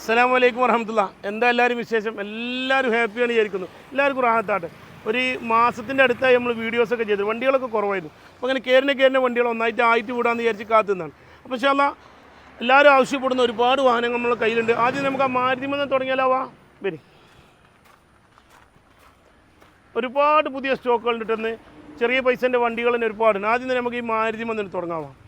അസ്സലാമു വലൈക്കും വരഹമുല്ല എന്താ എല്ലാവരും വിശേഷം? എല്ലാവരും ഹാപ്പിയാണ് വിചാരിക്കുന്നു. എല്ലാവർക്കും റാഹത്താട്ടെ ഒരു മാസത്തിന്റെ അടുത്തായി നമ്മൾ വീഡിയോസൊക്കെ ചെയ്തു. വണ്ടികളൊക്കെ കുറവായിരുന്നു. അപ്പോൾ അങ്ങനെ കയറിനെ കയറിന്റെ വണ്ടികൾ ഒന്നായിട്ട് ആയിട്ട് വിടാമെന്ന് വിചാരിച്ച് കാത്തുനിന്നാണ്. അപ്പോൾ പക്ഷേ അല്ല എല്ലാവരും ആവശ്യപ്പെടുന്ന ഒരുപാട് വാഹനങ്ങൾ നമ്മളെ കയ്യിലുണ്ട്. ആദ്യം നമുക്ക് ആ മാരുതിമെന്ന് തുടങ്ങിയാലാവാ. വരി. ഒരുപാട് പുതിയ സ്റ്റോക്കുകൾ ഇട്ടെന്ന് ചെറിയ പൈസന്റെ വണ്ടികൾ തന്നെ ഒരുപാടുണ്ട്. ആദ്യം തന്നെ നമുക്ക് ഈ മാരുതിമെന്ന് തുടങ്ങാവാം.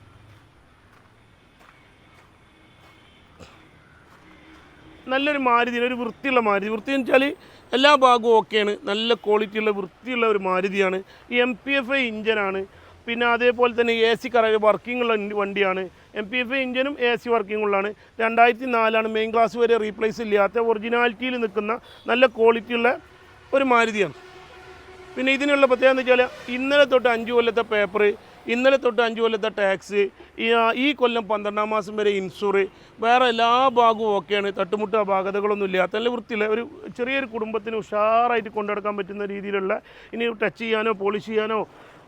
നല്ലൊരു മാരുതി ഒരു വൃത്തിയുള്ള മാരുതി. വൃത്തി എന്ന് വെച്ചാൽ എല്ലാ ഭാഗവും ഓക്കെയാണ് നല്ല ക്വാളിറ്റിയുള്ള വൃത്തിയുള്ള ഒരു മാരുതിയാണ്. എം പി എഫ് ഐ ഇഞ്ചനാണ് പിന്നെ അതേപോലെ തന്നെ എ സി കറ വർക്കിംഗ് ഉള്ള ഇൻ- വണ്ടിയാണ്. എം പി എഫ് ഐ ഇഞ്ചനും എ സി വർക്കിംഗ് ഉള്ളതാണ് രണ്ടായിരത്തി നാലാണ് മെയിൻ ക്ലാസ് വരെ റീപ്ലേസ് ഇല്ലാത്ത ഒറിജിനാലിറ്റിയിൽ നിൽക്കുന്ന നല്ല ക്വാളിറ്റിയുള്ള ഒരു മാരുതിയാണ്. പിന്നെ ഇതിനുള്ള പ്രത്യേകത എന്ന് വെച്ചാൽ ഇന്നലെ തൊട്ട് അഞ്ച് കൊല്ലത്തെ പേപ്പർ ഇന്നലെ തൊട്ട് അഞ്ച് കൊല്ലത്തെ ടാക്സ് ഈ കൊല്ലം പന്ത്രണ്ടാം മാസം വരെ ഇൻഷുർ വേറെ എല്ലാ ഭാഗവും ഓക്കെയാണ് തട്ടുമുട്ട അപാകതകളൊന്നും ഇല്ലാത്ത നല്ല വൃത്തിയില്ല ഒരു ചെറിയൊരു കുടുംബത്തിന് ഉഷാറായിട്ട് കൊണ്ടുനടക്കാൻ പറ്റുന്ന രീതിയിലുള്ള ഇനി ടച്ച് ചെയ്യാനോ പോളിഷ് ചെയ്യാനോ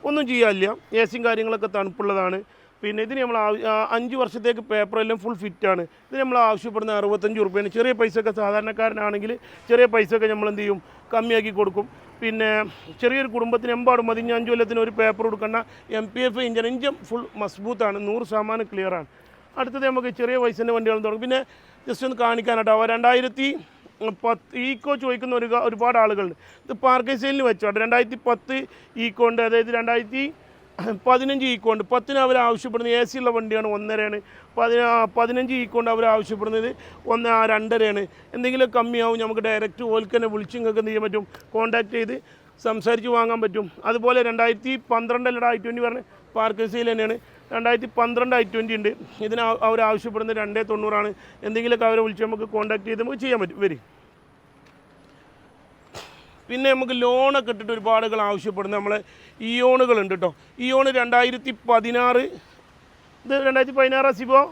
ഒന്നും ചെയ്യാനില്ല. എ സിയും കാര്യങ്ങളൊക്കെ തണുപ്പുള്ളതാണ്. പിന്നെ ഇതിന് നമ്മൾ അഞ്ച് വർഷത്തേക്ക് പേപ്പറെല്ലാം ഫുൾ ഫിറ്റാണ് ഇത് നമ്മൾ ആവശ്യപ്പെടുന്ന അറുപത്തഞ്ച് റുപ്യാണ് ചെറിയ പൈസ ഒക്കെ സാധാരണക്കാരനാണെങ്കിൽ ചെറിയ പൈസ ഒക്കെ നമ്മൾ എന്ത് ചെയ്യും? കമ്മിയാക്കി കൊടുക്കും. പിന്നെ ചെറിയൊരു കുടുംബത്തിന് എമ്പാടും മതി ഇനി അഞ്ച് കൊല്ലത്തിന് ഒരു പേപ്പർ കൊടുക്കേണ്ട. M P F engine engine full മസ്ബൂത്താണ്. നൂറ് ശതമാനം ക്ലിയറാണ് അടുത്തത് നമുക്ക് ചെറിയ വയസ്സിന്റെ വണ്ടികൾ തുടങ്ങും. പിന്നെ ജസ്റ്റ് ഒന്ന് കാണിക്കാനാട്ടോ. രണ്ടായിരത്തി പത്ത് ഈക്കോ ചോദിക്കുന്ന ഒരു ഒരുപാട് ആളുകളുണ്ട്. ഇത് പാർക്കേജ് സെയിലിന് വെച്ചോട്ടെ രണ്ടായിരത്തി പത്ത് ഈക്കോണ്ട് അതായത് രണ്ടായിരത്തി പതിനഞ്ച് ഈക്കോ ഉണ്ട് പത്തിന് അവർ ആവശ്യപ്പെടുന്നത് എ സി ഉള്ള വണ്ടിയാണ് ഒന്നരയാണ്. പതിനാ പതിനഞ്ച് ഈക്കോ ഉണ്ട് അവർ ആവശ്യപ്പെടുന്നത് ഒന്ന് രണ്ടരയാണ്. എന്തെങ്കിലും കമ്മിയാവും നമുക്ക് ഡയറക്റ്റ് ഓൽക്ക് വിളിച്ച് നിങ്ങൾക്ക് എന്ത് ചെയ്യാൻ പറ്റും. കോൺടാക്ട് ചെയ്ത് സംസാരിച്ച് വാങ്ങാൻ പറ്റും. അതുപോലെ രണ്ടായിരത്തി പന്ത്രണ്ടല്ലട ഐ ട്വന്റി പറഞ്ഞ് പാർക്ക് സെയിൽ തന്നെയാണ്. രണ്ടായിരത്തി പന്ത്രണ്ട് ഐ ട്വന്റി ഉണ്ട്. ഇതിന് അവർ ആവശ്യപ്പെടുന്നത് രണ്ടേ തൊണ്ണൂറാണ്. എന്തെങ്കിലുമൊക്കെ അവരെ വിളിച്ച് നമുക്ക് കോൺടാക്ട് ചെയ്ത് നമുക്ക് ചെയ്യാൻ പറ്റും. വരും. പിന്നെ നമുക്ക് ലോണൊക്കെ ഇട്ടിട്ട് ഒരുപാടുകൾ ആവശ്യപ്പെടുന്ന. നമ്മളെ ഇയോണുകൾ ഉണ്ട് കേട്ടോ ഇയോണ് രണ്ടായിരത്തി പതിനാറ് ഇത് രണ്ടായിരത്തി പതിനാറ് സിബോ?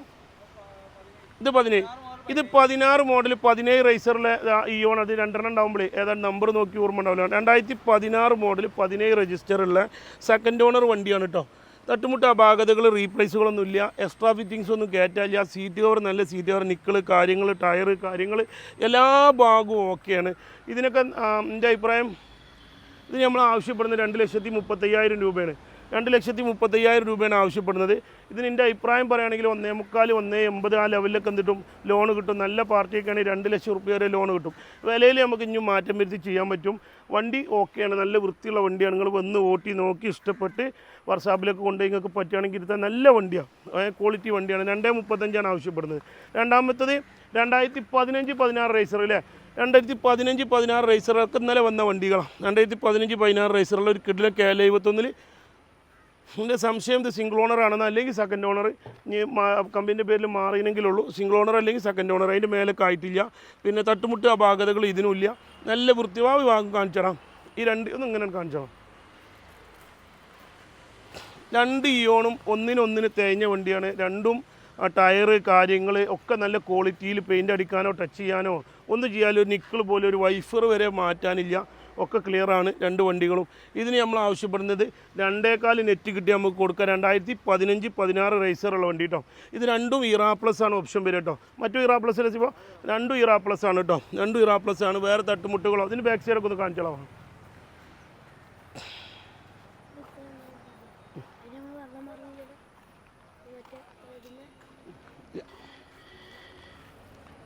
ഇത് പതിനേഴ് ഇത് പതിനാറ് മോഡൽ പതിനേഴ് റേസറിലെ ഇയോൺ അത് രണ്ടെണ്ണം ഉണ്ടാകുമ്പോഴേ ഏതാണ്ട് നമ്പർ നോക്കി ഓർമ്മ ഉണ്ടാവില്ല. രണ്ടായിരത്തി പതിനാറ് മോഡൽ പതിനേഴ് രജിസ്റ്ററുള്ള സെക്കൻഡ് ഓണർ വണ്ടിയാണ് കേട്ടോ തട്ടുമുട്ട അപാകതകൾ റീപ്ലേസുകളൊന്നും ഇല്ല. എക്സ്ട്രാ ഫിറ്റിങ്സ് ഒന്നും കയറ്റാല്ല സീറ്റ് കവർ നല്ല സീറ്റ് കവർ നിക്കിൾ കാര്യങ്ങൾ ടയർ കാര്യങ്ങൾ എല്ലാ ഭാഗവും ഓക്കെയാണ് ഇതിനൊക്കെ എന്റെ അഭിപ്രായം? ഇത് നമ്മൾ ആവശ്യപ്പെടുന്ന രണ്ട് ലക്ഷത്തി മുപ്പത്തയ്യായിരം രൂപയാണ്. രണ്ട് ലക്ഷത്തി മുപ്പത്തയ്യായിരം രൂപയാണ് ആവശ്യപ്പെടുന്നത്. ഇതിന് എന്റെ അഭിപ്രായം പറയുകയാണെങ്കിൽ ഒന്നേ മുക്കാൽ ഒന്നേ എൺപത് ആ ലെവലിലൊക്കെ എന്തിട്ടും ലോൺ കിട്ടും. നല്ല പാർട്ടിയൊക്കെയാണെങ്കിൽ രണ്ട് ലക്ഷം റുപ്യ വരെ ലോൺ കിട്ടും. വിലയിൽ നമുക്ക് ഇനി മാറ്റം വരുത്തി ചെയ്യാൻ പറ്റും. വണ്ടി ഓക്കെയാണ്. നല്ല വൃത്തിയുള്ള വണ്ടിയാണ്. നിങ്ങൾ വന്ന് ഓട്ടി നോക്കി ഇഷ്ടപ്പെട്ട് വർഷാപ്പിലൊക്കെ കൊണ്ടുപോയി നിങ്ങൾക്ക് പറ്റുകയാണെങ്കിൽ ഇരുത്താൻ നല്ല വണ്ടിയാണ് ക്വാളിറ്റി വണ്ടിയാണ്. രണ്ടേ മുപ്പത്തഞ്ചാണ് ആവശ്യപ്പെടുന്നത്. രണ്ടാമത്തത് രണ്ടായിരത്തി പതിനഞ്ച് പതിനാറ് റേസർ അല്ലേ? രണ്ടായിരത്തി പതിനഞ്ച് പതിനാറ് റേസറൊക്കെ ഇന്നലെ വന്ന വണ്ടികളാണ് രണ്ടായിരത്തി പതിനഞ്ച് പതിനാറ് റേസറുള്ള ഒരു കിഡിലെ കെ എൽ എഴുപത്തൊന്നിൽ എന്റെ സംശയം ഇത് സിംഗിൾ ഓണർ ആണെന്ന് അല്ലെങ്കിൽ സെക്കൻഡ് ഓണർ ഇനി കമ്പനിന്റെ പേരിൽ മാറിയെങ്കിലുള്ളൂ. സിംഗിൾ ഓണർ അല്ലെങ്കിൽ സെക്കൻഡ് ഓണർ അതിന്റെ മേലൊക്കെ ആയിട്ടില്ല. പിന്നെ തട്ടുമുട്ട് അപാകതകൾ ഇതിനുമില്ല. നല്ല വൃത്തിവാ വിഭാഗം കാണിച്ചടാം. ഈ രണ്ട് ഒന്ന് ഇങ്ങനെ കാണിച്ചോ. രണ്ട് ഇയോണും ഒന്നിനൊന്നിന് തേഞ്ഞ വണ്ടിയാണ്. രണ്ടും ടയറ് കാര്യങ്ങൾ ഒക്കെ നല്ല ക്വാളിറ്റിയിൽ പെയിന്റ് അടിക്കാനോ ടച്ച് ചെയ്യാനോ ഒന്ന് ചെയ്യാനോ ഒരു നിക്കിൾ പോലെ ഒരു വൈഫർ വരെ മാറ്റാനില്ല. ഒക്കെ ക്ലിയറാണ് രണ്ട് വണ്ടികളും. ഇതിന് നമ്മൾ ആവശ്യപ്പെടുന്നത് രണ്ടേകാൽ നെറ്റ് കിട്ടി നമുക്ക് കൊടുക്കാം. രണ്ടായിരത്തി പതിനഞ്ച് പതിനാറ് റേസറുള്ള വണ്ടി കേട്ടോ ഇത് രണ്ടും ഇറാ പ്ലസ് ആണ് ഓപ്ഷൻ വരിക കേട്ടോ മറ്റു ഇറാ പ്ലസ് വെച്ചപ്പോൾ രണ്ടും ഇറാ പ്ലസ് ആണ് കേട്ടോ രണ്ടും ഇറാ പ്ലസ് ആണ്. വേറെ തട്ടുമുട്ടുകളോ അതിന് ബാക്ക് സൈഡൊക്കെ ഒന്ന് കാണിച്ചോളാം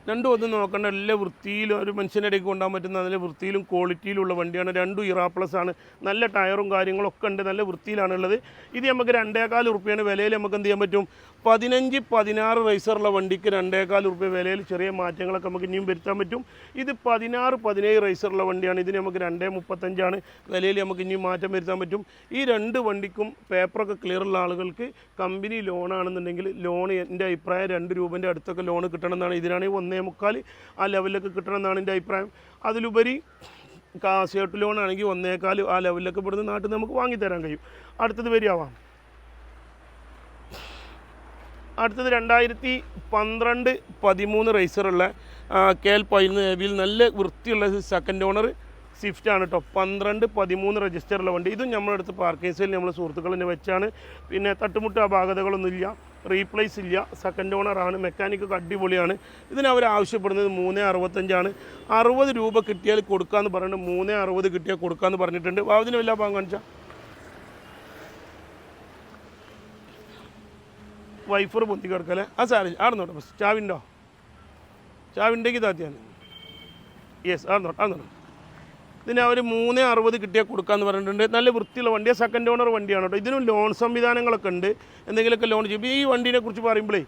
രണ്ടും ഒന്നും നോക്കേണ്ട എല്ലാ വൃത്തിയിലും ഒരു മനുഷ്യന്റെ ഇടയ്ക്ക് കൊണ്ടുപോകാൻ പറ്റുന്ന നല്ല വൃത്തിയിലും ക്വാളിറ്റിയിലുള്ള വണ്ടിയാണ്. രണ്ടും ഇറാ പ്ലസ് ആണ്. നല്ല ടയറും കാര്യങ്ങളൊക്കെ ഉണ്ട് നല്ല വൃത്തിയിലാണുള്ളത്. ഇത് നമുക്ക് രണ്ടേകാൽ റുപ്യാണ് വിലയിൽ നമുക്ക് എന്ത് ചെയ്യാൻ പറ്റും? പതിനഞ്ച് പതിനാറ് റൈസറുള്ള വണ്ടിക്ക് രണ്ടേകാൽ റുപ്യ വിലയിൽ ചെറിയ മാറ്റങ്ങളൊക്കെ നമുക്ക് ഇനിയും വരുത്താൻ പറ്റും. ഇത് പതിനാറ് പതിനേഴ് റൈസറുള്ള വണ്ടിയാണ്. ഇതിന് നമുക്ക് രണ്ടേ മുപ്പത്തഞ്ചാണ് വിലയിൽ നമുക്ക് ഇനിയും മാറ്റം വരുത്താൻ പറ്റും. ഈ രണ്ട് വണ്ടിക്കും പേപ്പറൊക്കെ ക്ലിയർ ഉള്ള ആളുകൾക്ക് കമ്പനി ലോണാണെന്നുണ്ടെങ്കിൽ ലോൺ എന്റെ അഭിപ്രായം രണ്ട് രൂപന്റെ അടുത്തൊക്കെ ലോൺ കിട്ടണമെന്നാണ്. ഇതിനാണെങ്കിൽ ഒന്നേ മുക്കാൽ ആ ലെവലിലൊക്കെ കിട്ടണമെന്നാണ് എന്റെ അഭിപ്രായം. അതിലുപരി കാസേട്ട് ലോൺ ആണെങ്കിൽ ഒന്നേക്കാൽ ആ ലെവലിലൊക്കെ ഇവിടുന്ന് നാട്ടിൽ നമുക്ക് വാങ്ങിത്തരാൻ കഴിയും. അടുത്തത് വരികയാവാം അടുത്തത് രണ്ടായിരത്തി പന്ത്രണ്ട് പതിമൂന്ന് റേസറുള്ള കെ എൽ പതിനൊന്ന് നല്ല വൃത്തിയുള്ള സെക്കൻഡ് ഓണർ സ്വിഫ്റ്റ് ആണ് കേട്ടോ പന്ത്രണ്ട് പതിമൂന്ന് രജിസ്റ്ററുള്ള വണ്ടി. ഇതും നമ്മുടെ അടുത്ത് പാർക്കിംഗ് സെയിൽ നമ്മൾ സുഹൃത്തുക്കൾ തന്നെ വെച്ചാണ്. പിന്നെ തട്ടുമുട്ട അപാകതകളൊന്നുമില്ല റീപ്ലേസ് ഇല്ല. സെക്കൻഡ് ഓണറാണ് മെക്കാനിക്കൊക്കെ അടിപൊളിയാണ്. ഇതിന് അവർ ആവശ്യപ്പെടുന്നത് മൂന്ന് അറുപത്തഞ്ചാണ് അറുപത് രൂപ കിട്ടിയാൽ കൊടുക്കാമെന്ന് പറഞ്ഞിട്ട് മൂന്ന് അറുപത് കിട്ടിയാൽ കൊടുക്കാമെന്ന് പറഞ്ഞിട്ടുണ്ട്. വാവതിന് വല്ല കാണിച്ചാൽ വൈഫർ പൊന്തി കിടക്കല്ലേ ആ സാറില്ല ആടുന്നോട്ടെ ബസ് ചാവിന്റോ ചാവിന്റെക്ക് താത്തിയാണ് യെസ് ആടുന്നോട്ടെ ആടുന്നോട്ടെ ഇതിന് അവർ മൂന്ന് അറുപത് കിട്ടിയാൽ കൊടുക്കാന്ന് പറഞ്ഞിട്ടുണ്ട്. നല്ല വൃത്തിയുള്ള വണ്ടിയാണ് സെക്കൻഡ് ഓണർ വണ്ടിയാണ് കേട്ടോ. ഇതിനും ലോൺ സംവിധാനങ്ങളൊക്കെ ഉണ്ട്. എന്തെങ്കിലുമൊക്കെ ലോൺ ചെയ്യും. ഈ വണ്ടീനെ കുറിച്ച് പറയുമ്പോഴേ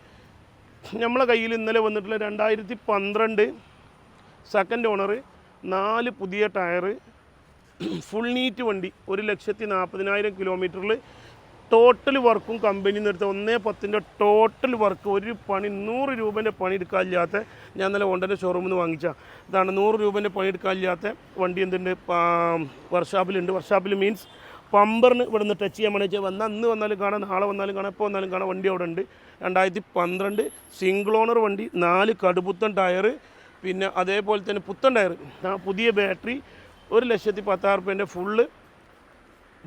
നമ്മളെ കയ്യിൽ ഇന്നലെ വന്നിട്ടുള്ള രണ്ടായിരത്തി പന്ത്രണ്ട് സെക്കൻഡ് ഓണർ നാല് പുതിയ ടയർ ഫുൾ നീറ്റ് വണ്ടി ഒരു ലക്ഷത്തി നാൽപ്പതിനായിരം കിലോമീറ്ററിൽ ടോട്ടൽ വർക്കും കമ്പനിയിൽ നിന്ന് എടുത്ത ഒന്നേ പത്തിന്റെ ടോട്ടൽ വർക്ക് ഒരു പണി നൂറ് രൂപേന്റെ പണി എടുക്കാനില്ലാത്ത ഞാൻ നല്ല ഹോണ്ടന്റെ ഷോറൂമിൽ നിന്ന് വാങ്ങിച്ച. ഇതാണ് നൂറ് രൂപേന്റെ പണി എടുക്കാനില്ലാത്ത വണ്ടി എന്തുണ്ട്? വർഷാപ്പിലുണ്ട് വർഷാപ്പിൽ മീൻസ് പമ്പറിന് ഇവിടെ നിന്ന് ടച്ച് ചെയ്യാൻ വേണ്ടി വന്നാൽ അന്ന് വന്നാലും കാണാം നാളെ വന്നാലും കാണാം എപ്പോൾ വന്നാലും കാണാം വണ്ടി അവിടെ ഉണ്ട്. രണ്ടായിരത്തി പന്ത്രണ്ട് സിംഗിൾ ഓണർ വണ്ടി നാല് കടുപുത്തൻ ടയറ് പിന്നെ അതേപോലെ തന്നെ പുത്തൻ ടയർ പുതിയ ബാറ്ററി ഒരു ലക്ഷത്തി പത്താറ് റുപ്യേന്റെ ഫുള്ള്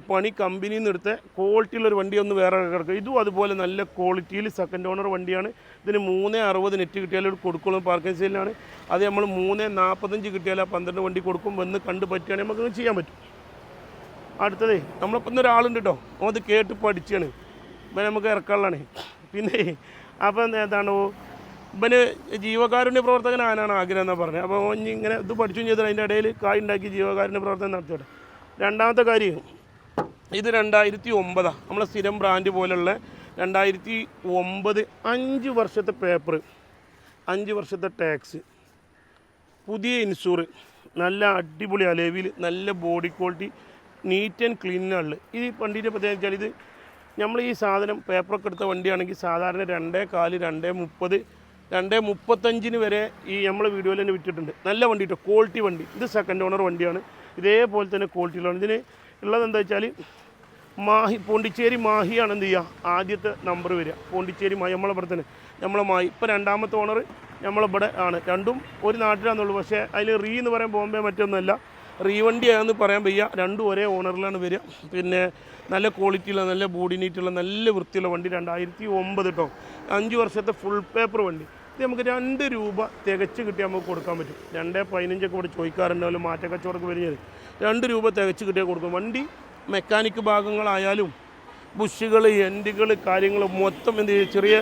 പണി കമ്പനിയിൽ നിന്ന് എടുത്ത ക്വാളിറ്റിയുള്ളൊരു വണ്ടി ഒന്ന് വേറെ കിടക്കും. ഇതും അതുപോലെ നല്ല ക്വാളിറ്റിയിൽ സെക്കൻഡ് ഓണർ വണ്ടിയാണ്. ഇതിന് മൂന്ന് അറുപത് നെറ്റ് കിട്ടിയാലും കൊടുക്കുള്ളൂ പാർക്കിംഗ് സെയിലാണ് അത് നമ്മൾ മൂന്ന് നാൽപ്പത്തഞ്ച് കിട്ടിയാൽ ആ പന്ത്രണ്ട് വണ്ടി കൊടുക്കും. വന്ന് കണ്ട് പറ്റുകയാണെങ്കിൽ നമുക്ക് ചെയ്യാൻ പറ്റും. അടുത്തതേ നമ്മളിപ്പം ഒരാളുണ്ട് കേട്ടോ. അത് കേട്ട് പഠിച്ചാണ്. പിന്നെ നമുക്ക് ഇറക്കാനുള്ളതാണ്. പിന്നെ അപ്പം ഏതാണോ ഇവന് ജീവകാരുണ്യ പ്രവർത്തകൻ ആനാണ് ആഗ്രഹം എന്നാണ് പറഞ്ഞത് അപ്പോൾ ഇങ്ങനെ ഇത് പഠിച്ചു ചെയ്തത് അതിന്റെ ഇടയിൽ കായ് ഉണ്ടാക്കി ജീവകാരുണ്യ പ്രവർത്തനം നടത്തിയോട്ടെ. രണ്ടാമത്തെ കാര്യം ഇത് രണ്ടായിരത്തി ഒമ്പതാണ് നമ്മളെ സ്ഥിരം ബ്രാൻഡ് പോലുള്ള രണ്ടായിരത്തി ഒമ്പത് അഞ്ച് വർഷത്തെ പേപ്പർ അഞ്ച് വർഷത്തെ ടാക്സ് പുതിയ ഇൻഷൂർ നല്ല അടിപൊളി അലേവിൽ നല്ല body quality neat and clean ക്ലീനുള്ള ഈ വണ്ടീന്റെ പ്രത്യേകത വെച്ചാൽ ഇത് നമ്മൾ ഈ സാധനം പേപ്പറൊക്കെ എടുത്ത വണ്ടിയാണെങ്കിൽ സാധാരണ രണ്ടേ കാൽ രണ്ടേ മുപ്പത് രണ്ടേ മുപ്പത്തഞ്ചിന് വരെ ഈ നമ്മളെ വീഡിയോയിൽ തന്നെ വിറ്റിട്ടുണ്ട്. നല്ല വണ്ടി കേട്ടോ ക്വാളിറ്റി വണ്ടി. ഇത് സെക്കൻഡ് ഓണർ വണ്ടിയാണ്. ഇതേപോലെ തന്നെ ക്വാളിറ്റിയിലാണ് ഇതിന് ഉള്ളത് എന്താ വെച്ചാൽ മാഹി പോണ്ടിച്ചേരി മാഹിയാണ് എന്ത് ചെയ്യുക? ആദ്യത്തെ നമ്പർ വരിക. പോണ്ടിച്ചേരി മാഹി നമ്മളെ ഇവിടെ തന്നെ. നമ്മളെ മാഹി. ഇപ്പോൾ രണ്ടാമത്തെ ഓണർ നമ്മളിവിടെ ആണ്. രണ്ടും ഒരു നാട്ടിലാണെന്നുള്ളൂ പക്ഷേ അതിൽ റീ എന്ന് പറയാൻ ബോംബെ മറ്റൊന്നുമല്ല. റീവണ്ടി ആണെന്ന് പറയാൻ വയ്യ. രണ്ടും ഒരേ ഓണറിലാണ് വരിക. പിന്നെ നല്ല ക്വാളിറ്റിയുള്ള നല്ല ബോഡി നീറ്റുള്ള നല്ല വൃത്തിയുള്ള വണ്ടി രണ്ടായിരത്തി ഒമ്പത് കേട്ടോ അഞ്ച് വർഷത്തെ ഫുൾ പേപ്പർ വണ്ടി. ഇത് നമുക്ക് രണ്ട് രൂപ തികച്ച് കിട്ടിയാൽ നമുക്ക് കൊടുക്കാൻ പറ്റും. രണ്ടേ പതിനഞ്ചൊക്കെ ഇവിടെ ചോദിക്കാറുണ്ടാവില്ല മാറ്റക്കച്ചവടമൊക്കെ വരുന്നത് രണ്ട് രൂപ തികച്ച് കിട്ടിയാൽ കൊടുക്കും. വണ്ടി മെക്കാനിക് ഭാഗങ്ങളായാലും ബുഷുകൾ എൻഡുകൾ കാര്യങ്ങൾ മൊത്തം എന്ത് ചെയ്യുക ചെറിയ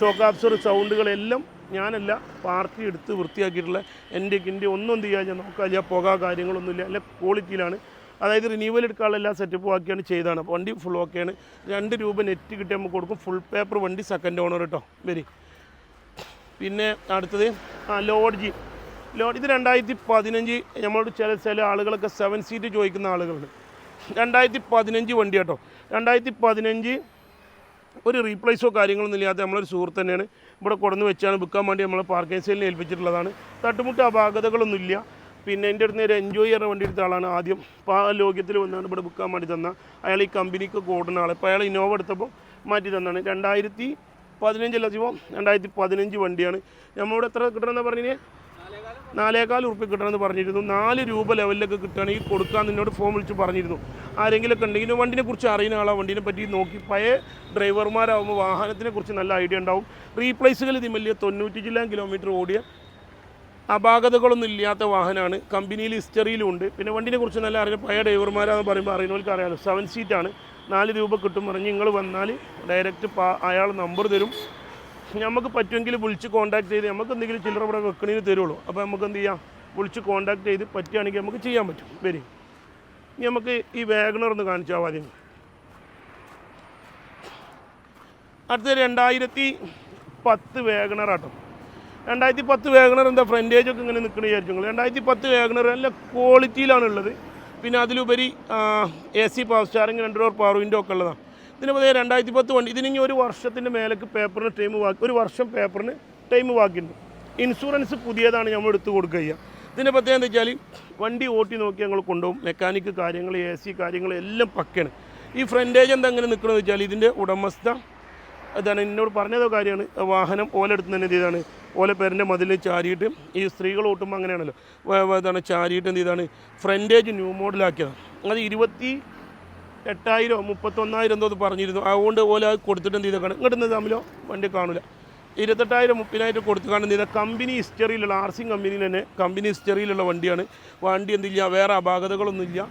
ചോക്കാപ്സർ സൗണ്ടുകളെല്ലാം ഞാനല്ല പാർട്ടി എടുത്ത് വൃത്തിയാക്കിയിട്ടുള്ള എന്റെ കിന്റെ ഒന്നും എന്ത് ചെയ്യാൻ ഞാൻ നോക്കാനില്ല പുക കാര്യങ്ങളൊന്നുമില്ല അല്ല ക്വാളിറ്റിയിലാണ് അതായത് റിന്യൂവൽ എടുക്കാനുള്ള എല്ലാ സെറ്റപ്പും ആക്കിയാണ് ചെയ്താണ് വണ്ടി ഫുൾ ഓക്കെയാണ് രണ്ട് രൂപ നെറ്റ് കിട്ടി നമുക്ക് കൊടുക്കും. ഫുൾ പേപ്പർ വണ്ടി സെക്കൻഡ് ഓണർ കേട്ടോ വരി. പിന്നെ അടുത്തത് ആ ലോഡ് ജി ലോഡ് ഇത് രണ്ടായിരത്തി പതിനഞ്ച്. നമ്മളോട് ചില ചില ആളുകളൊക്കെ സെവൻ സീറ്റ് ചോദിക്കുന്ന ആളുകളുണ്ട്. രണ്ടായിരത്തി പതിനഞ്ച് വണ്ടി കേട്ടോ. രണ്ടായിരത്തി പതിനഞ്ച് ഒരു റീപ്ലേസോ കാര്യങ്ങളൊന്നും ഇല്ലാത്ത നമ്മളൊരു സുഹൃത്ത് തന്നെയാണ്. ഇവിടെ കൊടുന്ന് വെച്ചാണ് വിൽക്കാൻ വേണ്ടി നമ്മൾ പാർക്കിംഗ് സെല്ലിന് ഏൽപ്പിച്ചിട്ടുള്ളതാണ്. തട്ടുമുട്ട് അപാകതകളൊന്നുമില്ല പിന്നെ എന്റെ അടുത്ത് ഒരു എൻജോയ് ചെയ്യുന്ന വണ്ടി എടുത്ത ആളാണ് ആദ്യം. അപ്പോൾ ആ ലോക്യത്തിൽ വന്നാണ് ഇവിടെ വിൽക്കാൻ വേണ്ടി തന്ന. അയാൾ ഈ കമ്പനിക്ക് കൂടുന്ന ആൾ ഇപ്പോൾ അയാൾ ഇന്നോവ എടുത്തപ്പോൾ മാറ്റി തന്നാണ്. രണ്ടായിരത്തി പതിനഞ്ചല്ല ശിവം. രണ്ടായിരത്തി പതിനഞ്ച് വണ്ടിയാണ്. നമ്മളിവിടെ എത്ര കിട്ടണമെന്ന് പറഞ്ഞിന്? നാലേകാൽ ഉറുപ്പ് കിട്ടണമെന്ന് പറഞ്ഞിരുന്നു. നാല് രൂപ ലെവലിലൊക്കെ കിട്ടുകയാണെങ്കിൽ കൊടുക്കാൻ നിന്നോട് ഫോം വിളിച്ച് പറഞ്ഞിരുന്നു. ആരെങ്കിലുമൊക്കെ ഉണ്ടെങ്കിലും വണ്ടിനെ കുറിച്ച് അറിയുന്ന ആളാ. വണ്ടിനെ പറ്റി നോക്കി പഴയ ഡ്രൈവർമാരാകുമ്പോൾ വാഹനത്തിനെ കുറിച്ച് നല്ല ഐഡിയ ഉണ്ടാവും. റീപ്ലേസുകൾ ഇതിൽ വലിയ തൊണ്ണൂറ്റി ജില്ലാം കിലോമീറ്റർ ഓടിയ അപാകതകളൊന്നും ഇല്ലാത്ത വാഹനമാണ്. കമ്പനിയിൽ ഹിസ്റ്ററിയിലുണ്ട് പിന്നെ വണ്ടിനെ കുറിച്ച് നല്ല അറിയാം പഴയ ഡ്രൈവർമാരാന്ന് പറയുമ്പോൾ അറിയുന്നവർക്ക് അറിയാമല്ലോ സെവൻ സീറ്റാണ് നാല് രൂപ കിട്ടും പറഞ്ഞ് നിങ്ങൾ വന്നാൽ ഡയറക്റ്റ് അയാൾ നമ്പർ തരും. നമുക്ക് പറ്റുമെങ്കിൽ വിളിച്ച് കോൺടാക്ട് ചെയ്ത് നമുക്ക് എന്തെങ്കിലും ചില്ലറ ഇവിടെ വെക്കണേന് തരുള്ളൂ. അപ്പോൾ നമുക്ക് എന്ത് ചെയ്യാം? വിളിച്ച് കോൺടാക്ട് ചെയ്ത് പറ്റുകയാണെങ്കിൽ നമുക്ക് ചെയ്യാൻ പറ്റും. വരും. ഇനി നമുക്ക് ഈ വാഗണർ ഒന്ന് കാണിച്ചാൽ ആദ്യം. അടുത്ത രണ്ടായിരത്തി പത്ത് വേഗണറാട്ടോ രണ്ടായിരത്തി പത്ത് വേഗണർ എന്താ? ഫ്രണ്ടേജ് ഒക്കെ ഇങ്ങനെ നിൽക്കണ വിചാരിച്ചു രണ്ടായിരത്തി പത്ത് വേഗണർ നല്ല ക്വാളിറ്റിയിലാണ് ഉള്ളത് പിന്നെ അതിലുപരി എ സി പവർ സ്റ്റാറിങ് രണ്ട് ഡോർ പവർ വിൻഡോ ഒക്കെ ഉള്ളതാണ് ഇതിന് പതിയെ രണ്ടായിരത്തി പത്ത് വണ്ടി ഇതിനി ഒരു വർഷത്തിന്റെ മേലേക്ക് പേപ്പറിന് ടൈം ബാക്കി ഒരു വർഷം പേപ്പറിന് ടൈം ബാക്കിയുണ്ട് ഇൻഷുറൻസ് പുതിയതാണ് നമ്മൾ എടുത്ത് കൊടുക്കുക ഇതിന്റെ പ്രത്യേകത എന്താ വെച്ചാൽ വണ്ടി ഓട്ടി നോക്കി ഞങ്ങൾ കൊണ്ടുപോകും. മെക്കാനിക്ക് കാര്യങ്ങൾ എ സി കാര്യങ്ങൾ എല്ലാം പക്കയാണ്. ഈ ഫ്രണ്ടേജ് എന്താ അങ്ങനെ നിൽക്കണമെന്ന് വെച്ചാൽ ഇതിന്റെ ഉടമസ്ഥ അതാണ് എന്നോട് പറഞ്ഞതോ കാര്യമാണ്. വാഹനം ഓലെടുത്ത് തന്നെ എന്ത് ചെയ്താണ്? ഓല പേരിന്റെ മതിൽ ചാരിയിട്ട് ഈ സ്ത്രീകൾ ഓട്ടുമ്പോൾ അങ്ങനെയാണല്ലോ. ഇതാണ് ചാരിയിട്ട് എന്ത് ചെയ്താണ്? ഫ്രണ്ടേജ് ന്യൂ മോഡലാക്കിയതാണ് അത് ഇരുപത്തി എട്ടായിരോ മുപ്പത്തൊന്നായിരം എന്തോ പറഞ്ഞിരുന്നു. അതുകൊണ്ട് ഓല അത് കൊടുത്തിട്ട് എന്ത് ചെയ്തേക്കാണ്? ഇങ്ങോട്ട് തമ്മിലോ? വണ്ടി കാണില്ല ഇരുപത്തെട്ടായിരം മുപ്പതിനായിരം കൊടുത്ത് കാണുന്ന ഇത് കമ്പനി ഹിസ്റ്ററിയിലുള്ള ആർ സി കമ്പനിയിൽ തന്നെ കമ്പനി ഹിസ്റ്ററിയിലുള്ള വണ്ടിയാണ്. വണ്ടി എന്തില്ല വേറെ അപാകതകളൊന്നുമില്ല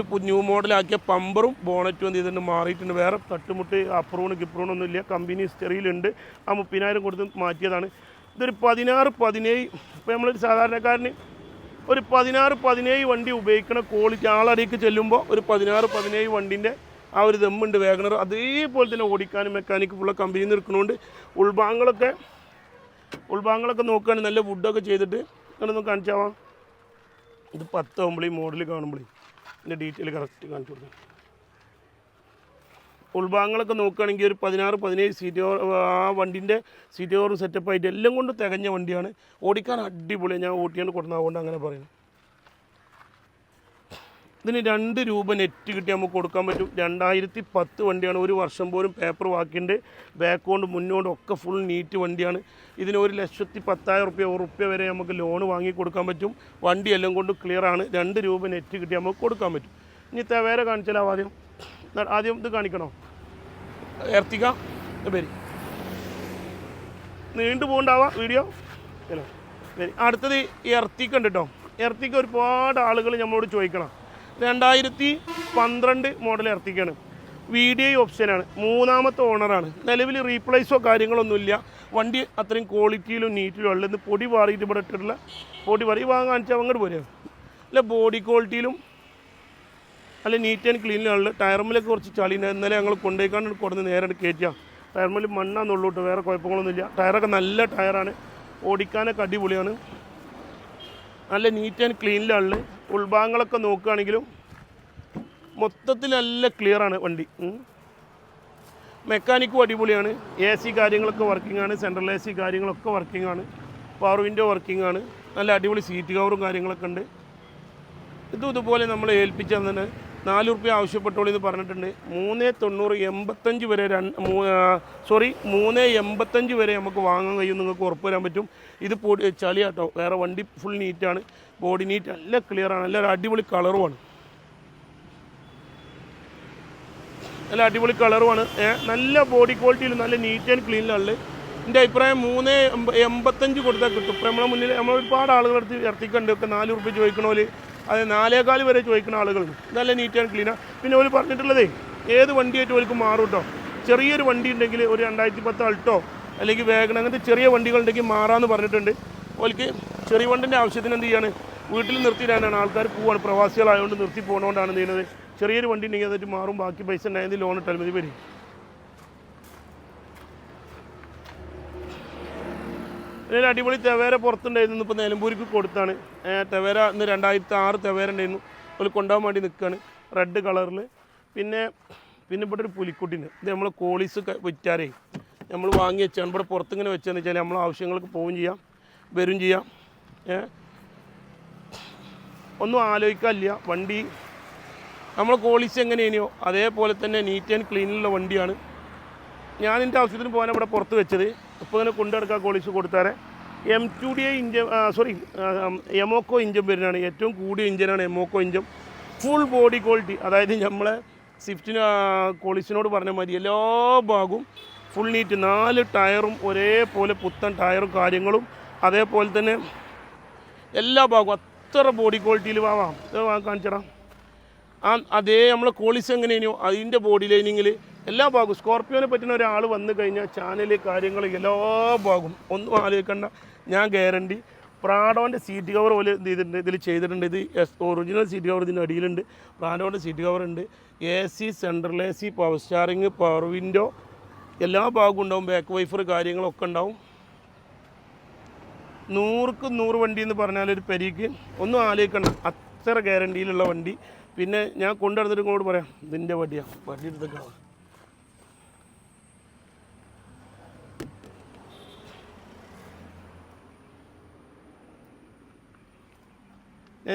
പു- ന്യൂ മോഡലാക്കിയ പമ്പറും ബോണറ്റും എന്ത് ചെയ്തിട്ടുണ്ട് മാറിയിട്ടുണ്ട്. വേറെ തട്ടുമുട്ട് അപ്രൂണ് കിപ്രൂണൊന്നും ഇല്ല. കമ്പനി ഹിസ്റ്ററിയിലുണ്ട് ആ മുപ്പതിനായിരം കൊടുത്ത് മാറ്റിയതാണ്. ഇതൊരു പതിനാറ് പതിനേഴ് ഇപ്പോൾ നമ്മളൊരു സാധാരണക്കാരന് ഒരു പതിനാറ് പതിനേഴ് വണ്ടി ഉപയോഗിക്കണ ക്വാളിറ്റി ആളടിക്ക് ചെല്ലുമ്പോൾ ഒരു പതിനാറ് പതിനേഴ് വണ്ടിന്റെ ആ ഒരു ദമ്മുണ്ട് വേഗണർ. അതേപോലെ തന്നെ ഓടിക്കാനും മെക്കാനിക്ക് ഫുള്ള കമ്പനിയിൽ നിന്ന് എടുക്കണോണ്ട് ഉൾഭാഗങ്ങളൊക്കെ ഉൾഭാഗങ്ങളൊക്കെ നോക്കുകയാണെങ്കിൽ നല്ല വുഡൊക്കെ ചെയ്തിട്ട് ഇങ്ങനെ കാണിച്ചാവാം. ഇത് പത്താവുമ്പോഴേ മോഡൽ കാണുമ്പോഴേ ഇതിന്റെ ഡീറ്റെയിൽ കറക്റ്റ് കാണിച്ചു കൊടുക്കാം. ഉൾഭാഗങ്ങളൊക്കെ നോക്കുകയാണെങ്കിൽ ഒരു പതിനാറ് പതിനേഴ് സീറ്റ് ആ വണ്ടിന്റെ സീറ്റ് സെറ്റപ്പ് ആയിട്ട് എല്ലാം കൊണ്ട് തികഞ്ഞ വണ്ടിയാണ്. ഓടിക്കാൻ അടിപൊളിയാണ് ഞാൻ ഓട്ടിയാണ് കൊടുക്കുന്നതുകൊണ്ട് അങ്ങനെ പറയുന്നു ഇതിന് രണ്ട് രൂപ നെറ്റ് കിട്ടി നമുക്ക് കൊടുക്കാൻ പറ്റും. രണ്ടായിരത്തി പത്ത് വണ്ടിയാണ്. ഒരു വർഷം പോലും പേപ്പർ വാക്കിന്റെ ബാക്ക് കൊണ്ട് മുന്നോട്ടും ഒക്കെ ഫുൾ നീറ്റ് വണ്ടിയാണ്. ഇതിന് ഒരു ലക്ഷത്തി പത്തായിരം റുപ്യ ഉറുപ്യ വരെ നമുക്ക് ലോൺ വാങ്ങി കൊടുക്കാൻ പറ്റും. വണ്ടി എല്ലാം കൊണ്ട് ക്ലിയറാണ് രണ്ട് രൂപ നെറ്റ് കിട്ടി നമുക്ക് കൊടുക്കാൻ പറ്റും. ഇനി തവേര കാണിച്ചാലോ ആദ്യം ഇത് കാണിക്കണോ? എർത്തിക വരി. നീണ്ടു പോകണ്ടാവാ വീഡിയോ? വരി. അടുത്തത് എർത്തിക്ക ഉണ്ട് കേട്ടോ എർത്തിക്ക ഒരുപാട് ആളുകൾ നമ്മളോട് ചോദിക്കണം. രണ്ടായിരത്തി പന്ത്രണ്ട് മോഡൽ എർത്തിക്കാണ് വി ഡി ഐ ഓപ്ഷനാണ് മൂന്നാമത്തെ ഓണറാണ് നിലവിൽ റീപ്ലേസോ കാര്യങ്ങളൊന്നുമില്ല വണ്ടി അത്രയും ക്വാളിറ്റിയിലും നീറ്റിലും ഉള്ളത് പൊടി പാറിയിട്ട് ഇവിടെ ഇട്ടിട്ടുള്ള പൊടി പാറി വാങ്ങാൻ കാണിച്ചാൽ അങ്ങോട്ട് പോരുക അല്ല ബോഡി ക്വാളിറ്റിയിലും അല്ല നീറ്റ് ആൻഡ് ക്ലീനിലുള്ള ടയർമിലൊക്കെ കുറച്ച് ചളി ഇന്നലെ ഞങ്ങൾ കൊണ്ടുപോയിക്കാണ്ട് കൊടുന്ന് നേരെ കയറ്റുക ടയർമിൽ മണ്ണാന്നുള്ളൂ കേട്ടോ വേറെ കുഴപ്പങ്ങളൊന്നുമില്ല. ടയറൊക്കെ നല്ല ടയറാണ് ഓടിക്കാനൊക്കെ അടിപൊളിയാണ്. നല്ല നീറ്റ് ആൻഡ് ക്ലീനിലാണ് ഉൾഭാഗങ്ങളൊക്കെ നോക്കുകയാണെങ്കിലും മൊത്തത്തിൽ നല്ല ക്ലിയറാണ് വണ്ടി. മെക്കാനിക്കും അടിപൊളിയാണ്. എ സി കാര്യങ്ങളൊക്കെ വർക്കിംഗ് ആണ്. സെൻട്രൽ എ സി കാര്യങ്ങളൊക്കെ വർക്കിംഗ് ആണ്. പവർ വിൻഡോ വർക്കിംഗ് ആണ്. നല്ല അടിപൊളി സീറ്റ് കവറും കാര്യങ്ങളൊക്കെ ഉണ്ട്. ഇതും ഇതുപോലെ നമ്മൾ ഏൽപ്പിച്ചാൽ തന്നെ നാല് റുപ്യ ആവശ്യപ്പെട്ടോളൂ എന്ന് പറഞ്ഞിട്ടുണ്ട്. മൂന്ന് തൊണ്ണൂറ് എൺപത്തഞ്ച് വരെ രണ്ട് സോറി മൂന്ന് എൺപത്തഞ്ച് വരെ നമുക്ക് വാങ്ങാൻ കഴിയും നിങ്ങൾക്ക് ഉറപ്പ് വരാൻ പറ്റും. ഇത് പൊടി ചളിയാട്ടോ. വേറെ വണ്ടി ഫുൾ നീറ്റാണ് ബോഡി നീറ്റ് നല്ല ക്ലിയറാണ് നല്ല അടിപൊളി കളറുമാണ് നല്ല അടിപൊളി കളറുമാണ് നല്ല ബോഡി ക്വാളിറ്റിയിൽ നല്ല നീറ്റ് ആൻഡ് ക്ലീനിലാണ് എന്റെ അഭിപ്രായം മൂന്ന് എൺപ- എൺപത്തഞ്ച് കൊടുത്താൽ കിട്ടും. ഇപ്പം നമ്മളെ മുന്നിൽ നമ്മൾ ഒരുപാട് ആളുകളടുത്ത് ഇറത്തിക്കണ്ട് ഒക്കെ നാല് റുപ്യ ചോദിക്കണോൽ. അത് നാലേകാൽ വരെ ചോദിക്കുന്ന ആളുകളുണ്ട് നല്ല നീറ്റ് ആൻഡ് ക്ലീനാണ് പിന്നെ അവർ പറഞ്ഞിട്ടുള്ളതേ ഏത് വണ്ടിയായിട്ട് അവർക്ക് മാറും കേട്ടോ ചെറിയൊരു വണ്ടി ഉണ്ടെങ്കിൽ ഒരു രണ്ടായിരത്തി പത്ത് അൾട്ടോ അല്ലെങ്കിൽ വേഗൺ അങ്ങനത്തെ ചെറിയ വണ്ടികളുണ്ടെങ്കിൽ മാറാമെന്ന് പറഞ്ഞിട്ടുണ്ട്. ഓൽക്ക് ചെറിയ വണ്ടിന്റെ ആവശ്യത്തിന് എന്ത് ചെയ്യാണ്? വീട്ടിൽ നിർത്തിയിടാനാണ്. ആൾക്കാർ പോവാണ്. പ്രവാസികളായതുകൊണ്ട് നിർത്തി പോകുന്നതുകൊണ്ടാണ് ചെയ്യുന്നത്? ചെറിയൊരു വണ്ടി ഉണ്ടെങ്കിൽ അതിട്ട് മാറും. ബാക്കി പൈസ ഉണ്ടായത് ലോൺ ഇട്ടാൽ മതി വരും ഇതിന് അടിപൊളി തെവേര പുറത്തുണ്ടായിരുന്നു. ഇപ്പോൾ നിലമ്പൂരിക്ക് കൊടുത്താണ്. തെവേര ഇന്ന് രണ്ടായിരത്തി ആറ് തെവേര ഉണ്ടായിരുന്നു. അതിൽ കൊണ്ടുപോകാൻ വേണ്ടി നിൽക്കുകയാണ് റെഡ് കളറിൽ പിന്നെ പിന്നെ ഇവിടെ ഒരു പുലിക്കുട്ടിന് ഇത് നമ്മൾ കോളീസ് വിറ്റാറേ നമ്മൾ വാങ്ങി വെച്ചാണ്. ഇവിടെ പുറത്തിങ്ങനെ വെച്ചതെന്ന് വെച്ചാൽ നമ്മൾ ആവശ്യങ്ങൾക്ക് പോവുകയും ചെയ്യാം. വരും ചെയ്യാം. ഏ? ഒന്നും ആലോചിക്കാനില്ല. വണ്ടി നമ്മൾ കോളീസ് എങ്ങനെയാണോ അതേപോലെ തന്നെ നീറ്റ് ആൻഡ് ക്ലീനിലുള്ള വണ്ടിയാണ്. ഞാൻ എന്റെ ആവശ്യത്തിന് പോകാൻ ഇവിടെ പുറത്ത് വെച്ചത്. ഇപ്പോൾ ഇങ്ങനെ കൊണ്ടെടുക്കാൻ കോളീസ് കൊടുത്താരെ. M two D I engine sorry എമോക്കോ engine വരുന്നതാണ്. ഏറ്റവും കൂടിയ ഇഞ്ചനാണ് എമോക്കോ ഇഞ്ചൻ ഫുൾ ബോഡി ക്വാളിറ്റി അതായത് നമ്മളെ സ്വിഫ്റ്റിന് കോളീസിനോട് പറഞ്ഞ മതി എല്ലാ ഭാഗവും ഫുൾ നീറ്റ് നാല് ടയറും ഒരേപോലെ പുത്തൻ ടയറും കാര്യങ്ങളും. അതേപോലെ തന്നെ എല്ലാ ഭാഗവും അത്ര ബോഡി ക്വാളിറ്റിയിൽ വാവാം കാണിച്ചടാം. ആ അതേ നമ്മളെ കോളിസ് എങ്ങനെയാണോ അതിന്റെ ബോഡി ലൈനിങ്ങിൽ എല്ലാ ഭാഗവും. സ്കോർപ്പിയോനെ പറ്റുന്ന ഒരാൾ വന്നു കഴിഞ്ഞാൽ ചാനൽ കാര്യങ്ങൾ എല്ലാ ഭാഗവും. ഒന്നും ആലോചിക്കേണ്ട. ഞാൻ ഗ്യാരണ്ടി പ്രാഡോന്റെ സീറ്റ് കവർ പോലെ ഇത് ചെയ്തിട്ടുണ്ട്? ഇതിൽ ചെയ്തിട്ടുണ്ട്. ഇത് ഒറിജിനൽ സീറ്റ് കവർ ഇതിന്റെ അടിയിലുണ്ട്. പ്രാഡോന്റെ സീറ്റ് കവർ ഉണ്ട്. A C central A C power steering power window എല്ലാ ഭാഗവും ഉണ്ടാവും. ബാക്ക് വൈഫർ കാര്യങ്ങളൊക്കെ ഉണ്ടാവും. നൂറുക്ക് നൂറ് വണ്ടി എന്ന് പറഞ്ഞാൽ ഒരു പെരിക്ക്. ഒന്നും ആലോചിക്കണം അത്ര ഗ്യാരണ്ടിയിലുള്ള വണ്ടി. പിന്നെ ഞാൻ കൊണ്ടുവന്നിട്ട് ഇങ്ങോട്ട് പറയാം. ഇതിന്റെ വണ്ടിയാണ് വണ്ടി എടുത്തേക്കാണ്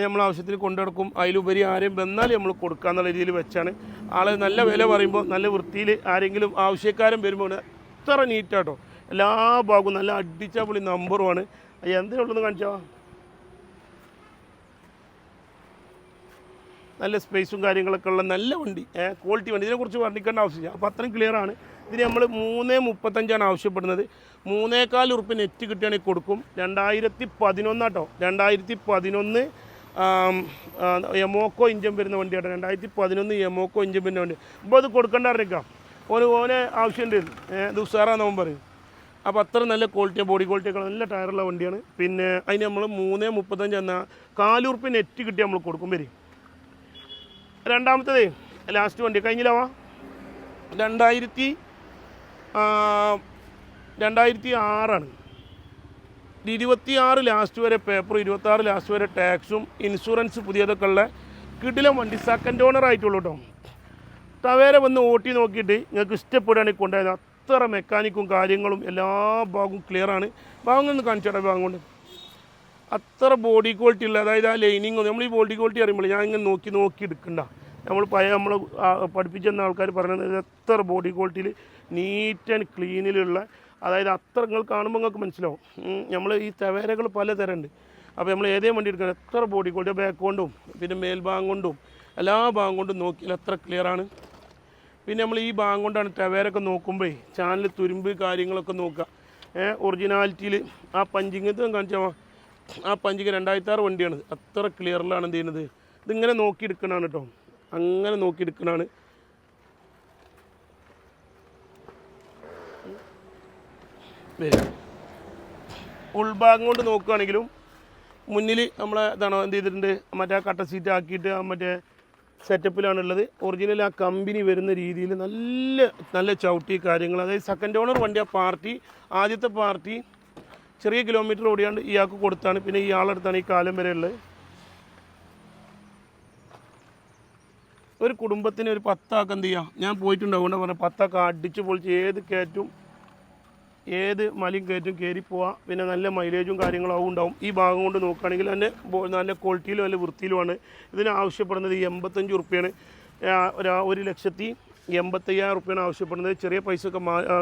നമ്മൾ ആവശ്യത്തിന് കൊണ്ടുനടക്കും. അതിലുപരി ആരെയും വന്നാൽ നമ്മൾ കൊടുക്കാന്നുള്ള രീതിയിൽ വെച്ചാണ്. ആൾ നല്ല വില പറയുമ്പോൾ നല്ല വൃത്തിയിൽ ആരെങ്കിലും ആവശ്യക്കാരൻ വരുമ്പോൾ അത്ര നീറ്റാട്ടോ എല്ലാ ഭാഗവും നല്ല അടിച്ചാൽ പൊളി നമ്പറുമാണ് എന്തിനുള്ളതെന്ന് കാണിച്ചോ? നല്ല സ്പേസും കാര്യങ്ങളൊക്കെ ഉള്ള നല്ല വണ്ടി. ക്വാളിറ്റി വണ്ടി. ഇതിനെക്കുറിച്ച് വർണിക്കേണ്ട ആവശ്യമില്ല. അപ്പോൾ അത്രയും ക്ലിയർ ആണ്. ഇതിന് നമ്മൾ മൂന്ന് മുപ്പത്തഞ്ചാണ് ആവശ്യപ്പെടുന്നത്. മൂന്നേകാൽ ഉറുപ്പ് നെറ്റ് കിട്ടുകയാണെങ്കിൽ കൊടുക്കും. രണ്ടായിരത്തി പതിനൊന്നാട്ടോ. രണ്ടായിരത്തി പതിനൊന്ന് എമോക്കോ ഇഞ്ചൻ വരുന്ന വണ്ടിയാണ്. രണ്ടായിരത്തി പതിനൊന്ന് എമോക്കോ ഇഞ്ചൻ വരുന്ന വണ്ടി. അപ്പോൾ അത് കൊടുക്കേണ്ട അറിയിക്കാം ഓന് ഓനെ ആവശ്യമുണ്ട് ഇത് ഉസാറാന്ന് അവൻ അപ്പോൾ അത്ര നല്ല ക്വാളിറ്റി ബോഡി ക്വാളിറ്റി ഒക്കെ നല്ല ടയറുള്ള വണ്ടിയാണ്. പിന്നെ അതിന് നമ്മൾ മൂന്ന് മുപ്പത്തഞ്ച് എന്ന കാലുറുപ്പ് നെറ്റ് കിട്ടി നമ്മൾ കൊടുക്കും വരും. രണ്ടാമത്തതേ ലാസ്റ്റ് വണ്ടി. കഴിഞ്ഞില്ലാവാ? രണ്ടായിരത്തി രണ്ടായിരത്തി ആറാണ്. ഇരുപത്തി ആറ് ലാസ്റ്റ് വരെ പേപ്പർ ഇരുപത്തി ആറ് ലാസ്റ്റ് വരെ ടാക്സും ഇൻഷുറൻസ് പുതിയതൊക്കെ ഉള്ള കിടിലം വണ്ടി സെക്കൻഡ് ഓണർ ആയിട്ടുള്ളൂ കേട്ടോ ടവേര വന്ന് ഓട്ടി നോക്കിയിട്ട് നിങ്ങൾക്ക് ഇഷ്ടപ്പെടുകയാണെങ്കിൽ കൊണ്ടുപോയത് അത്ര മെക്കാനിക്കും കാര്യങ്ങളും എല്ലാ ഭാഗവും ക്ലിയറാണ് ആണ്. ഭാഗം ഒന്ന് കാണിച്ചോട്ടെ ഭാഗം കൊണ്ട്. അത്ര ബോഡി ക്വാളിറ്റി ഉള്ള അതായത് ആ ലൈനിങ് നമ്മൾ ഈ ബോഡി ക്വാളിറ്റി അറിയുമ്പോൾ ഞാൻ ഇങ്ങനെ നോക്കി നോക്കി എടുക്കണ്ട. നമ്മൾ പഴയ നമ്മൾ പഠിപ്പിച്ചെന്ന ആൾക്കാർ പറയുന്നത് എത്ര ബോഡി ക്വാളിറ്റിയിൽ നീറ്റ് ആൻഡ് ക്ലീനിലുള്ള അതായത് അത്ര നിങ്ങൾ കാണുമ്പോൾ നിങ്ങൾക്ക് മനസ്സിലാവും നമ്മൾ ഈ തവേരകൾ പലതരം ഉണ്ട് അപ്പോൾ നമ്മൾ ഏതേ വണ്ടി എടുക്കണം? എത്ര ബോഡി കൊണ്ടും ബാക്ക് കൊണ്ടും പിന്നെ മേൽഭാഗം കൊണ്ടും എല്ലാ ഭാഗം കൊണ്ടും നോക്കിയാൽ അത്ര ക്ലിയർ ആണ്. പിന്നെ നമ്മൾ ഈ ഭാഗം കൊണ്ടാണ് ടവേരൊക്കെ നോക്കുമ്പോൾ ചാനൽ തുരുമ്പ് കാര്യങ്ങളൊക്കെ നോക്കുക. ഒറിജിനാലിറ്റിയിൽ ആ പഞ്ചിങ് കാണിച്ചാൽ ആ പഞ്ചിങ് രണ്ടായിരത്തി ആറ് വണ്ടിയാണ്. അത്ര ക്ലിയറിലാണ് എന്ത് ചെയ്യുന്നത്? ഇതിങ്ങനെ നോക്കിയെടുക്കണതാണ് കേട്ടോ അങ്ങനെ നോക്കിയെടുക്കണതാണ് വരും ഉൾഭാഗം കൊണ്ട് നോക്കുകയാണെങ്കിലും മുന്നിൽ നമ്മളെ എന്താണ് എന്ത് ചെയ്തിട്ടുണ്ട്? മറ്റേ ആ കട്ട സീറ്റ് ആക്കിയിട്ട് ആ മറ്റേ സെറ്റപ്പിലാണുള്ളത് ഒറിജിനൽ ആ കമ്പനി വരുന്ന രീതിയിൽ നല്ല നല്ല ചവിട്ടി കാര്യങ്ങൾ. അതായത് സെക്കൻഡ് ഓണർ വണ്ടി ആ പാർട്ടി ആദ്യത്തെ പാർട്ടി ചെറിയ കിലോമീറ്റർ ഓടിയാണ്ട് ഇയാൾക്ക് കൊടുത്താണ്. പിന്നെ ഇയാളെടുത്താണ് ഈ കാലം വരെ ഉള്ളത്. ഒരു കുടുംബത്തിന് ഒരു പത്താക്ക് എന്ത് ചെയ്യാം? ഞാൻ പോയിട്ടുണ്ടാവും. പറഞ്ഞാൽ പത്താക്ക് അടിച്ച് പൊളിച്ച് ഏത് കയറ്റും ഏത് മലയും കയറ്റും കയറി പോവാം പിന്നെ നല്ല മൈലേജും കാര്യങ്ങളും ഉണ്ടാവും. ഈ ഭാഗം കൊണ്ട് നോക്കുകയാണെങ്കിൽ തന്നെ നല്ല ക്വാളിറ്റിയിലും നല്ല വൃത്തിയിലുമാണ് ഇതിന് ആവശ്യപ്പെടുന്നത് എൺപത്തഞ്ച് ഉറുപ്പ്യാണ്. ഒരു ലക്ഷത്തി എൺപത്തയ്യായിരം റുപ്യാണ് ആവശ്യപ്പെടുന്നത്. ചെറിയ പൈസ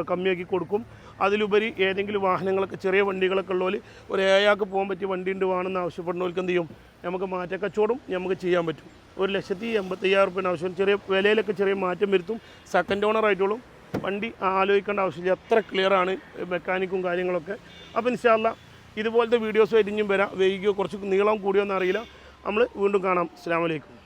കമ്മിയാക്കി കൊടുക്കും. അതിലുപരി ഏതെങ്കിലും വാഹനങ്ങളൊക്കെ ചെറിയ വണ്ടികളൊക്കെ ഉള്ളവർ ഒരു ഏയാൾക്ക് പോകാൻ പറ്റിയ വണ്ടി ഉണ്ട് വേണമെന്ന് ആവശ്യപ്പെടുന്നവർക്ക് എന്ത് ചെയ്യും? നമുക്ക് മാറ്റക്കച്ചവടം നമുക്ക് ചെയ്യാൻ പറ്റും. ഒരു ലക്ഷത്തി എൺപത്തയ്യായിരം റുപ്യാണ് ആവശ്യം. ചെറിയ വിലയിലൊക്കെ ചെറിയ മാറ്റം വരുത്തും. സെക്കൻഡ് ഓണർ ആയിട്ടുള്ളൂ. വണ്ടി ആലോചിക്കേണ്ട ആവശ്യമില്ല. അത്ര ക്ലിയർ ആണ് മെക്കാനിക്കും കാര്യങ്ങളൊക്കെ. അപ്പോൾ ഇൻഷാല്ല ഇതുപോലത്തെ വീഡിയോസ് ഇനിയും വരാം. വൈകിയോ കുറച്ച് നീളം കൂടിയോ എന്നറിയില്ല. നമ്മൾ വീണ്ടും കാണാം. അസ്സാം വലൈക്കും